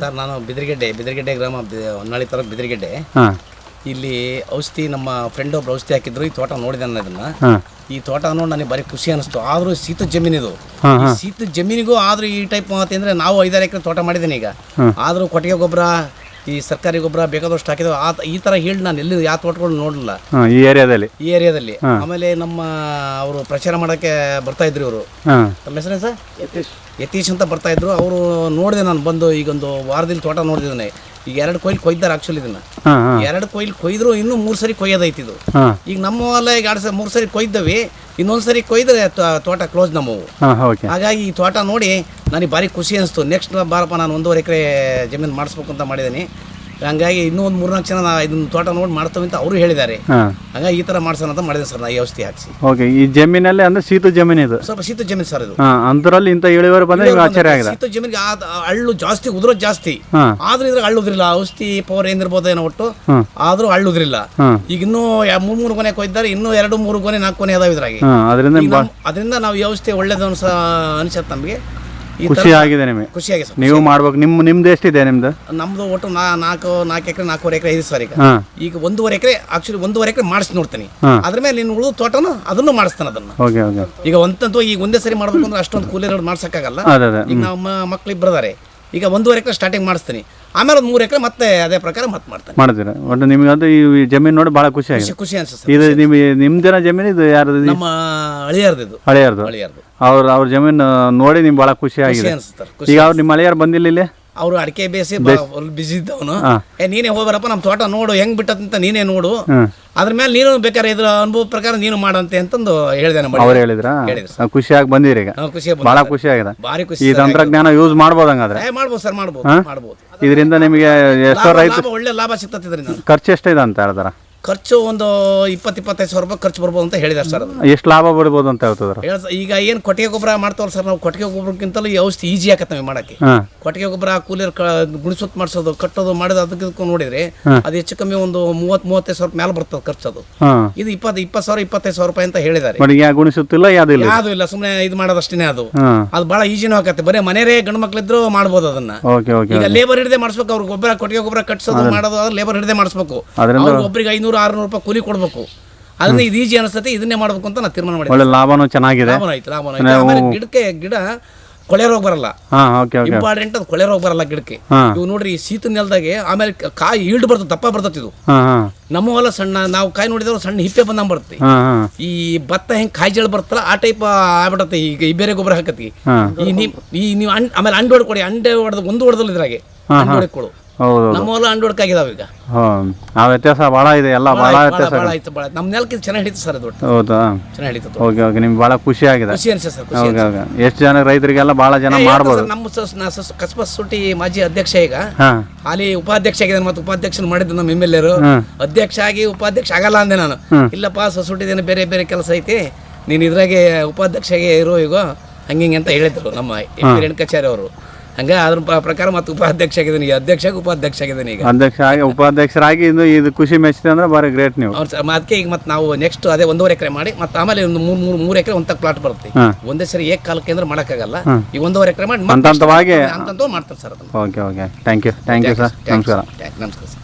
Sir ನಾನು ಬಿದಿರಿಗೆಡ್ಡೆ ಬಿದಿರಿಗೆಡ್ಡೆ ಗ್ರಾಮ ಹೊನ್ನಾಳಿ ತರ ಬಿದಿರಿಗೆಡ್ಡೆ. ಇಲ್ಲಿ ಔಷಧಿ ನಮ್ಮ ಫ್ರೆಂಡ್ ಒಬ್ರು ಔಷಧಿ ಹಾಕಿದ್ರು ಈ ತೋಟ ನೋಡಿದೆ ನಾನು ಇದನ್ನ. ಈ ತೋಟ ನೋಡಿ ನನಗೆ ಬರೀ ಖುಷಿ ಅನಿಸ್ತು. ಆದ್ರೂ ಶೀತ ಜಮೀನಿದು. ಶೀತ ಜಮೀನಿಗೂ ಆದ್ರೂ ಈ ಟೈಪ್ ಮಾತಂದ್ರೆ ನಾವು ಐದಾರು ಎಕರೆ ತೋಟ ಮಾಡಿದ್ದೀನಿ ಈಗ. ಆದರೂ ಕೊಟ್ಟಿಗೆ ಗೊಬ್ಬರ ಈ ಸರ್ಕಾರಿ ಗೊಬ್ಬರ ಬೇಕಾದಷ್ಟು ಹಾಕಿದ್ರು ಆ ಈ ತರ ಹೇಳಿ ನಾನು ಎಲ್ಲಿ ಯಾವ ತೋಟಗಳು ನೋಡಲಿಲ್ಲ. ಹಾಂ ಈ ಏರಿಯಾದಲ್ಲಿ? ಈ ಏರಿಯಾದಲ್ಲಿ. ಆಮೇಲೆ ನಮ್ಮ ಅವರು ಪ್ರಚಾರ ಮಾಡಕ್ಕೆ ಬರ್ತಾ ಇದ್ರು ಇವರು. ತಮ್ಮ ಹೆಸರೇನು ಸರ್? ಯತೀಶ್. ಅಂತ ಬರ್ತಾ ಇದ್ರು. ಅವರು ನೋಡಿದೆ ನಾನು ಬಂದು ಈಗೊಂದು ವಾರದಲ್ಲಿ ತೋಟ ನೋಡಿದ್ದೇನೆ. ಈಗ ಎರಡು ಕೊಯ್ಲು ಕೊಯ್ದಾರ ಆಕ್ಚುಲಿ ಇದನ್ನ. ಎರಡು ಕೊಯ್ಲು ಕೊಯ್ದ್ರು ಇನ್ನು ಮೂರು ಸರಿ ಕೊಯ್ಯೋದೈತಿ ಇದು. ಹಾಂ. ಈಗ ನಮ್ಮ ಹೊಲ ಈಗ ಎರಡು ಸರಿ ಮೂರು ಸರಿ ಕೊಯ್ದವಿ ಇನ್ನೊಂದು ಸರಿ ಕೊಯ್ದ್ರೆ ತೋಟ ಕ್ಲೋಸ್ ನಮ್ಮವು. ಹಾಂ ಓಕೆ ಹಾಗಾಗಿ ಈ ತೋಟ ನೋಡಿ ನನಗೆ ಭಾರಿ ಖುಷಿ ಅನಿಸ್ತು. ನೆಕ್ಸ್ಟ್ ಬಾರಪ್ಪ ನಾನು ಒಂದೂವರೆ ಎಕರೆ ಜಮೀನು ಮಾಡಿಸ್ಬೇಕು ಅಂತ ಮಾಡಿದ್ದೀನಿ. ಹಂಗಾಗಿ ಇನ್ನೂ ಒಂದು ಮೂರ್ನಾಲ್ಕು ಜನ ನಾ ಇದನ್ನ ತೋಟ ನೋಡಿ ಮಾಡ್ತೇವೆ ಅಂತ ಅವರು ಹೇಳಿದ್ದಾರೆ. ಹಂಗಾಗಿ ಈ ತರ ಮಾಡ್ಸೋಣ ಅಂತ ಮಾಡಿದೆ ಸರ್ ನಾ ಈ ಔಷಧಿ ಹಾಕಿಸಿ. ಓಕೆ ಈ ಜಮೀನಲ್ಲೇ ಅಂದ್ರೆ ಶೀತ ಜಮೀನು ಇದು? ಸ್ವಲ್ಪ ಶೀತ ಜಮೀನು ಸರ್ ಇದು. ಅಂದ್ರಲ್ಲಿ ಇಂತ ಇಂಥ ಇಳುವರಿ ಬಂದ್ರೆ ಆಚರ್ಯ ಆಶ್ಚರ್ಯ ಆಗಿದೆ. ಶೀತ ಜಮೀನಿಗೆ ಹಳ್ಳು ಜಾಸ್ತಿ ಉದ್ರೋ ಜಾಸ್ತಿ. ಆದ್ರೆ ಇದ್ರಾಗ ಹಳ್ಳುದ್ರಿಲ್ಲ ಔಷಧಿ ಪವರ್ ಏನಿರ್ಬೋದು ಏನೋ ಒಟ್ಟು. ಆದ್ರೂ ಹಳ್ಳುದ್ರಿಲ್ಲ ಈಗ ಇನ್ನೂ ಮೂರ್ ಮೂರು ಕೊನೆ ಕೊಯ್ದಾರೆ ಇನ್ನೂ ಎರಡು ಮೂರು ಕೊನೆ ನಾಲ್ಕು ಕೊನೆ ಅದಾವ ಇದ್ರಾಗಿ. ಅದರಿಂದ ನಾವು ಈ ಔಷಧಿ ಒಳ್ಳೇದು ಅನ್ಸ ಅನ್ಸತ್ ನಮಗೆ. ಈ ತರ ಖುಷಿ ಆಗಿದೆ ನಿಮಗೆ? ಖುಷಿಯಾಗಿ ಸರ್ ನೀವು ಮಾಡ್ಬೇಕು. ನಿಮ್ಮ ನಿಮ್ದು ಎಷ್ಟಿದೆ ನಿಮ್ದು? ನಮ್ದು ಒಟ್ಟು ನಾ ನಾಲ್ಕು ನಾಲ್ಕು ಎಕರೆ ನಾಲ್ಕೂವರೆ ಎಕರೆ ಐದು ಸಾರಿ ಈಗ. ಹಾಂ. ಈಗ ಒಂದೂವರೆ ಎಕರೆ ಆಕ್ಚುಲಿ ಒಂದೂವರೆ ಎಕರೆ ಮಾಡಿಸಿ ನೋಡ್ತೀನಿ. ಹಾಂ. ಅದ್ರ ಮೇಲೆ ನೀನು ಉಳಿದು ತೋಟನು ಅದನ್ನು ಮಾಡಿಸ್ತಾನೆ ಅದನ್ನ. Okay okay. ಈಗ ಒಂದಂತೂ ಈಗ ಒಂದೇ ಸರಿ ಮಾಡ್ಬೇಕು ಅಂದ್ರೆ ಅಷ್ಟೊಂದು ಕೂಲಿ ಮಾಡ್ಸಕ್ಕಾಗಲ್ಲ. ಅದೇ ಅದೇ. ಈಗ ನಮ್ಮ ಮಕ್ಳು ಇಬ್ಬರದಾರೆ ಈಗ ಒಂದೂವರೆ ಎಕರೆ ಸ್ಟಾರ್ಟಿಂಗ್ ಮಾಡಿಸ್ತೀನಿ. ಆಮೇಲೆ ಒಂದು ಮೂರು ಎಕರೆ ಮತ್ತೆ ಅದೇ ಪ್ರಕಾರ ಮತ್ತೆ ಮಾಡ್ತಾರೆ. ಮಾಡ್ತೀರಾ? ಒಟ್ಟು ನಿಮ್ಗೆ ಅದು ಈ ಜಮೀನು ನೋಡಿ ಭಾಳ ಖುಷಿ ಆಗಿದೆ. ಖುಷಿ ಅನ್ಸುತ್ತೆ ಇದು ನಿಮಗೆ ನಿಮ್ದಿನ ಜಮೀನು ಇದು ಯಾರು ನಮ್ಮ ಅಳಿಯಾರ್ದು ಇದು ಹಳೆಯರ್ದು. ಅವ್ರ ಅವ್ರ ಜಮೀನು ನೋಡಿ ನಿಮ್ಗೆ ಭಾಳ ಖುಷಿ ಖುಷಿ ಆಗಿದೆ. ಅನ್ಸುತ್ತೆ ಈಗ ಅವ್ರು ನಿಮ್ಮ ಹಳೆಯರು ಬಂದಿಲ್ಲ ಇಲ್ಲಿ? ಅವರು ಅಡಿಕೆ ಬೇಸಿ ಬಿಸಿ ಇದ್ದವನು. ಏ ನೀನೇ ಹೋಗ್ಬಾರಪ್ಪ ನಮ್ಮ ತೋಟ ನೋಡು ಹೆಂಗ್ ಬಿಟ್ಟದಂತ ನೀನೇ ನೋಡು. ಅದ್ರ ಮೇಲೆ ನೀನು ಬೇಕಾದ್ರೆ ಇದ್ರ ಅನುಭವ ಪ್ರಕಾರ ನೀನು ಮಾಡಂತೆ ಅಂತಂದು ಹೇಳಿದೆ ನಮ್ಮ ಅವ್ರು ಹೇಳಿದ್ರ? ಖುಷಿಯಾಗಿ ಬಂದಿರಿ ಈಗ. ಖುಷಿ ಭಾಳ ಖುಷಿ ಆಗಿದೆ. ಭಾರಿ ಖುಷಿ ಈ ತಂತ್ರಜ್ಞಾನ ಯೂಸ್ ಮಾಡ್ಬೋದು ಹಂಗಾದ್ರೆ ಏ ಮಾಡ್ಬೋದು ಸರ್ ಮಾಡ್ಬೋದು ಮಾಡ್ಬೋದು. ಇದರಿಂದ ನಿಮಗೆ ಎಷ್ಟೋ ರೈತ ಒಳ್ಳೆ ಲಾಭ ಸಿಗ್ತದೆ ಖರ್ಚು ಎಷ್ಟಿದೆ ಅಂತ ಹೇಳ್ತಾರ ಖರ್ಚು ಒಂದು ಇಪ್ಪತ್ತು ಇಪ್ಪತ್ತೈದು ಸಾವಿರ ರೂಪಾಯಿ ಖರ್ಚು ಬರ್ಬೋದು ಅಂತ ಹೇಳಿದಾರೆ ಸರ್ ಅದು ಎಷ್ಟು ಲಾಭ ಬರ್ಬೋದು ಅಂತ ಹೇಳ್ತಿದ್ರ? ಹೇಳ್ ಈಗ ಏನು ಕೊಟ್ಟಿಗೆ ಗೊಬ್ಬರ ಮಾಡ್ತಾವಲ್ಲ ಸರ್ ನಾವು ಕೊಟ್ಟಿಗೆ ಗೊಬ್ಬರಕ್ಕಿಂತಲೂ ಈ ಔಷಧಿ ಈಜಿ ಆಗತ್ತೆ ನಮಗೆ ಮಾಡೋಕ್ಕೆ. ಹಾಂ. ಕೊಟ್ಟಿಗೆ ಗೊಬ್ಬರ ಕೂಲಿಯರ್ ಕ ಗುಣಿಸುತ್ತ ಮಾಡಿಸೋದು ಕಟ್ಟೋದು ಮಾಡೋದು ಅದಕ್ಕೆ ಇದಕ್ಕೂ ನೋಡಿದ್ರೆ ಅದು ಹೆಚ್ಚು ಕಮ್ಮಿ ಒಂದು ಮೂವತ್ತು ಮೂವತ್ತೈದು ಸಾವಿರ ಮೇಲೆ ಬರ್ತದೆ ಖರ್ಚು ಅದು ಹಾಂ. ಇದು ಇಪ್ಪತ್ತು ಇಪ್ಪತ್ತು ಸಾವಿರ ಇಪ್ಪತ್ತೈದು ಸಾವಿರ ರೂಪಾಯಿ ಅಂತ ಹೇಳಿದ್ದಾರೆ ಬಟ್ ಯಾ ಗುಣಿಸುತ್ತಿಲ್ಲ ಯಾವ್ದು ಇಲ್ಲ? ಯಾವುದು ಇಲ್ಲ ಸುಮ್ಮನೆ ಇದು ಮಾಡೋದಷ್ಟೇ ಅದು. ಹಾಂ. ಅದು ಭಾಳ ಈಜಿನೂ ಆಗತ್ತೆ ಬರೀ ಮನೆಯೇ ಗಂಡು ಮಕ್ಳಿದ್ರು ಮಾಡ್ಬೋದು ಅದನ್ನ. ಓಕೆ ಓಕೆ ಈಗ ಲೇಬರ್ ಹಿಡದೆ ಮಾಡಿಸ್ಬೇಕು ಅವ್ರು ಗೊಬ್ಬರ ಕೊಟ್ಟಿಗೆ ಗೊಬ್ಬರ ಕಟ್ಸೋದು ಮಾಡೋದು ಆದ್ರೆ ಲೇಬರ್ ಹಿಡದೆ ಮಾಡಿಸ್ಬೇಕು. ಅದರಿಂದ ಅವ್ರಿಗೆ ಒಬ್ಬರಿಗೆ ಐನೂರು ಆರುನೂರು ರೂಪಾಯಿ ಕೂಲಿ ಕೊಡಬೇಕು. ಅದನ್ನ ಇದು ಈಜಿ ಅನಿಸ್ತೈತೆ ಇದನ್ನೇ ಮಾಡಬೇಕು ಅಂತ ನಾನು ತೀರ್ಮಾನ ಮಾಡಿ ಒಳ್ಳೆ ಲಾಭನೂ ಚೆನ್ನಾಗಿದೆ. ಆಯ್ತು ಆಯ್ತು. ಆಮೇಲೆ ಗಿಡಕ್ಕೆ ಗಿಡ ಕೊಳೆ ರೋಗ ಬರಲ್ಲ. ಇಂಪಾರ್ಟೆಂಟ್ ಅದು ಕೊಳೆ ರೋಗ ಬರಲ್ಲ ಗಿಡಕ್ಕೆ. ಇವು ನೋಡ್ರಿ ಈ ಶೀತ ನೆಲದಾಗೆ ಆಮೇಲೆ ಕಾಯಿ ಈಲ್ಡ್ ಬರ್ತದೆ ದಪ್ಪ ಬರ್ತದೆ ಇದು. ನಮ್ಮ ಹೊಲ ಸಣ್ಣ ನಾವು ಕಾಯಿ ನೋಡಿದ್ರೆ ಸಣ್ಣ ಹಿಪ್ಪೆ ಬಂದಂಗ ಬರುತ್ತೆ. ಈ ಭತ್ತ ಹೆಂಗ್ ಕಾಯಿ ಜಳ ಬರ್ತಲ್ಲ ಆ ಟೈಪ್ ಆಗ್ಬಿಡತ್ತೆ ಈಗ ಈ ಬೇರೆ ಗೊಬ್ಬರ ಹಾಕತಿ ಈ ನೀವು ಆಮೇಲೆ ನೀವು ಅಂಡ್ ಆಮೇಲೆ ಅಂಡು ಹೊಡ್ಕೊಡಿ ಅಂಡೆ ಹೊಡೆದ ಒಂದು ಹೊಡೆದಲ್ಲ ಇದ್ರಾಗೆ. ಅಂಡ್ ಹೊಡ್ಕೊಡು. ಹೌದು ನಮ್ಮ ಹೊಲ ಅಂಡು ಹೊಡ್ಕಾಗಿದಾವೆ ಈಗ. ಹಾಂ ಆ ವ್ಯತ್ಯಾಸ ಭಾಳ ಇದೆ ಎಲ್ಲ ಭಾಳ ಭಾಳ ವ್ಯತ್ಯಾಸ ಭಾಳ ಆಯ್ತು ಭಾಳ ನಮ್ಮ ನೆಲಕ್ಕೆ ಚೆನ್ನಾಗಿ ಹಿಡಿತು ಸರ್ ಅದು ಒಟ್ಟು. ಹೌದಾ? ಚೆನ್ನಾಗಿ ಹಿಡಿತು ಓಕೆ ಓಕೆ ನಿಮ್ಗೆ ಭಾಳ ಖುಷಿ ಆಗಿದೆ. ಖುಷಿ ಅನ್ಸುತ್ತೆ ಸರ್ ಖುಷಿ ಓಕೆ ಓಕೆ. ಎಷ್ಟು ಜನ ರೈತರಿಗೆಲ್ಲ ಭಾಳ ಜನ ಏ, ಮಾಡ್ಬೋದು ಸರ್, ನಮ್ಮ ಸ- ನಾ ಸ- ಕಸ್ಬಾ ಸುಟಿ ಮಾಜಿ ಅಧ್ಯಕ್ಷ ಈಗ. ಹಾಂ. ಹಾಲಿ ಉಪಾಧ್ಯಕ್ಷ ಆಗಿದ್ದಾನೆ ಮತ್ತೆ ಉಪಾಧ್ಯಕ್ಷನ ಮಾಡಿದ್ದು ನಮ್ಮ ಎಂ ಎಲ್ ಎರು. ಅಧ್ಯಕ್ಷ ಆಗಿ ಉಪಾಧ್ಯಕ್ಷ ಆಗಲ್ಲ ಅಂದೆ ನಾನು. ಹ್ಮ್. ಇಲ್ಲಪ್ಪ ಸೊಸೈಟಿದೇನು ಬೇರೆ ಬೇರೆ ಕೆಲಸ ಐತಿ. ನೀನು ಇದ್ರಾಗೆ ಉಪಾಧ್ಯಕ್ಷಗೆ ಇರೋ ಈಗ ಹಂಗೆ ಹಿಂಗೆ ಅಂತ ಹೇಳಿದ್ರು ನಮ್ಮ ಎಂ ರೇಣುಕಾಚಾರ್ಯ ಅವರು ಹಂಗೆ ಅದ್ರ ಪ- ಪ್ರಕಾರ ಮತ್ತೆ ಉಪಾಧ್ಯಕ್ಷ ಆಗಿದ್ದೀನಿ. ಈಗ ಅಧ್ಯಕ್ಷ ಉಪಾಧ್ಯಕ್ಷ ಆಗಿದ್ದೀನಿ ಈಗ. ಅಧ್ಯಕ್ಷ ಆಗಿ ಉಪಾಧ್ಯಕ್ಷರಾಗಿ ಇದು ಇದು ಖುಷಿ ಮೆಚ್ಚಿದೆ ಅಂದ್ರೆ ಭಾರಿ ಗ್ರೇಟ್ ನೀವು. ಅವ್ರು ಸರ್ ಅದಕ್ಕೆ ಈಗ ಮತ್ತೆ ನಾವು ನೆಕ್ಸ್ಟ್ ಅದೇ ಒಂದೂವರೆ ಎಕರೆ ಮಾಡಿ ಮತ್ತೆ ಆಮೇಲೆ ಒಂದು ಮೂರು ಮೂರು ಮೂರು ಎಕರೆ ಒಂತ ಪ್ಲಾಟ್ ಬರುತ್ತೆ. ಹಾಂ. ಒಂದೇ ಸರಿ ಏಕ ಕಾಲಕ್ಕೆ ಅಂದ್ರೆ ಮಾಡೋಕ್ಕಾಗಲ್ಲ. ಈ ಈಗ ಒಂದೂವರೆ ಎಕರೆ ಮಾಡಿ ಅಂತಂತವಾಗಿ ಅಂತಂತೂ ಮಾಡ್ತಾರೆ ಸರ್ ಅದನ್ನು. Okay okay. Thank you thank you sir ನಮಸ್ಕಾರ. ನಮಸ್ಕಾರ ಸರ್